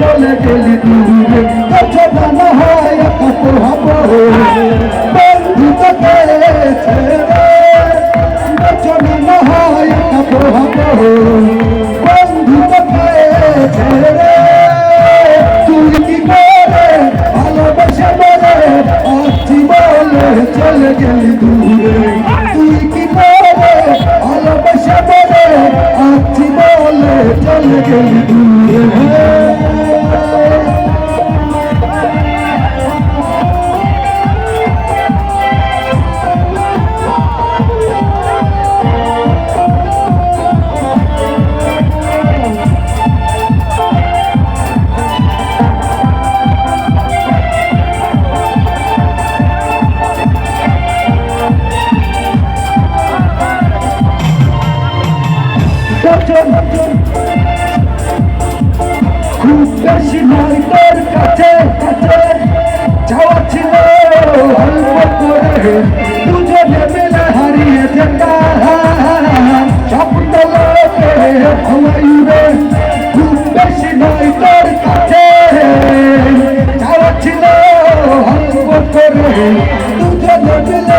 চলে গেলি বেশি নাই তোর কাছে কাছে যাওয়া ছিল। অল্প করে দুজনে মেলা হারিয়ে যেতা স্বপ্ন লোকে বেশি নাই তোর কাছে। যাওয়া ছিল অল্প করে দুজনে মেলা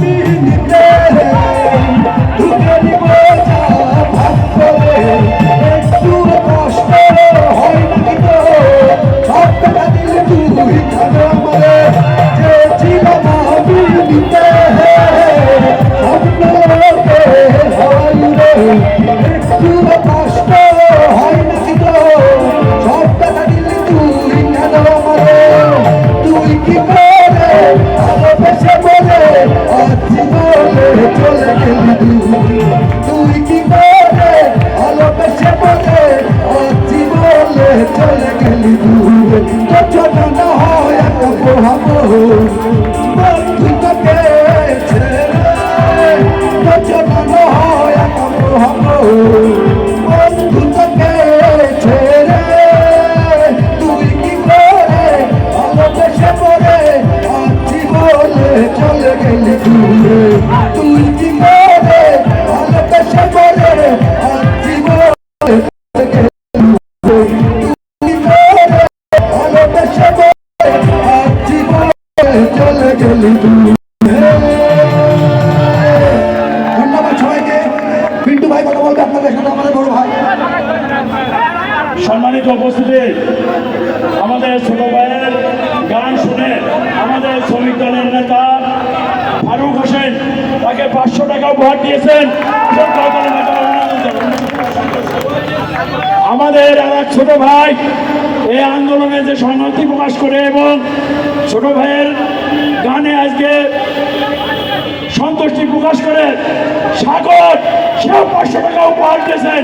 me in the চলে গেলি দূরে। সম্মানিত উপস্থিতি, আমাদের ছোট ভাইয়ের গান শুনে আমাদের শ্রমিক দলের নেতা ফারুক হোসেন তাকে পাঁচশো টাকা উপহার দিয়েছেন। আমাদের আমার ছোট ভাই এই আন্দোলনে যে সংহতি প্রকাশ করে এবং ছোট ভাইয়ের গানে আজকে সন্তুষ্টি প্রকাশ করে, সাগর, সেও পাঁচশো টাকা উপহার দিয়েছেন।